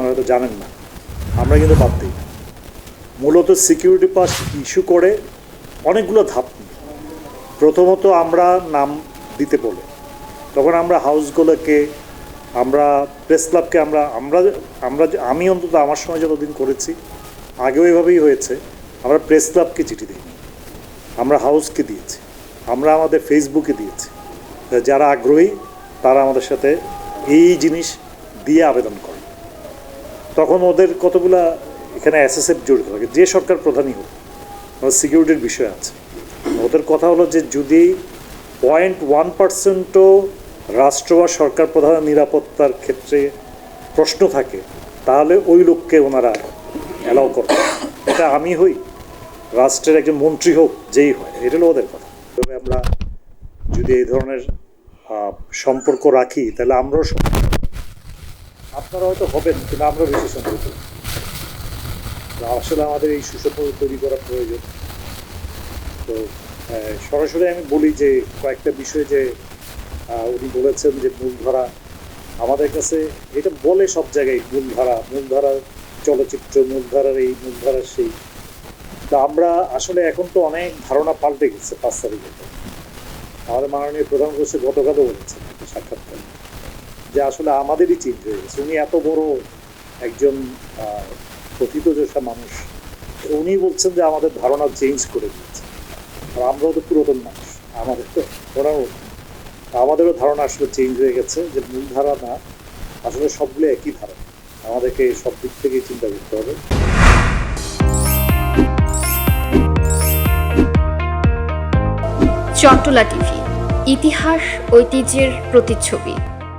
আপনারা হয়তো জানেন না। আমরা কিন্তু বাদ দিই। মূলত সিকিউরিটি পাস ইস্যু করে অনেকগুলো ধাপ। প্রথমত আমরা নাম দিতে বলে। তখন আমরা হাউসগুলোকে, আমরা প্রেস ক্লাবকে আমরা আমরা আমরা আমি অন্তত আমার সময় যতদিন করেছি, আগেও এভাবেই হয়েছে। আমরা প্রেস ক্লাবকে চিঠি দিই। আমরা হাউসকে দিয়েছি। আমরা আমাদের ফেসবুকে দিয়েছি। যারা আগ্রহী, তারা আমাদের সাথে এই জিনিস দিয়ে আবেদন করে। তখন ওদের কতগুলা এখানে এসএসএফ জড়িত থাকে, যে সরকার প্রধানই হোক সিকিউরিটির বিষয় আছে। ওদের কথা হলো যে যদি পয়েন্ট ওয়ান পার্সেন্টও রাষ্ট্র বা সরকার প্রধানের নিরাপত্তার ক্ষেত্রে প্রশ্ন থাকে, তাহলে ওই লোককে ওনারা অ্যালাউ করে। এটা আমি হই, রাষ্ট্রের একজন মন্ত্রী হোক, যেই হয় এটা হলো ওদের কথা। তবে আমরা যদি এই ধরনের সম্পর্ক রাখি, তাহলে আমরাও আপনারা হয়তো হবেন, কিন্তু আমরা বেশি সম্পর্ক হব। তো আসলে আমাদের এই সুসম্পর্ক তৈরি করা প্রয়োজন। তো সরাসরি আমি বলি যে, কয়েকটা বিষয়ে যে উনি বলেছেন যে, মূলধারা আমাদের কাছে, এটা বলে সব জায়গায় মূলধারা, মূলধারার চলচ্চিত্র, মূলধারার এই, মূলধারার সেই। তো আমরা আসলে এখন তো অনেক ধারণা পাল্টে গেছে পাঁচ তারিখে। আমাদের মাননীয় প্রধান উপদেষ্টা গতকালও বলেছেন, সাক্ষাৎকার। যে আসলে আমাদেরই চেঞ্জ হয়ে গেছে উনি এত বড় একজন প্রথিতযশা মানুষ। উনি বলছেন যে আমাদের ধারণা চেঞ্জ করে দিয়েছে। আর আমরাও তো পুরাতন মানুষ। আমাদের তো ওরাও, আমাদেরও ধারণা আসলে চেঞ্জ হয়ে গেছে যে মূল ধারণা আসলে সবগুলো একই ধারণা আমাদেরকে সব দিক থেকেই চিন্তা করতে হবে। চট্টলা টিভি, ইতিহাস, ঐতিহ্যের প্রতিচ্ছবি।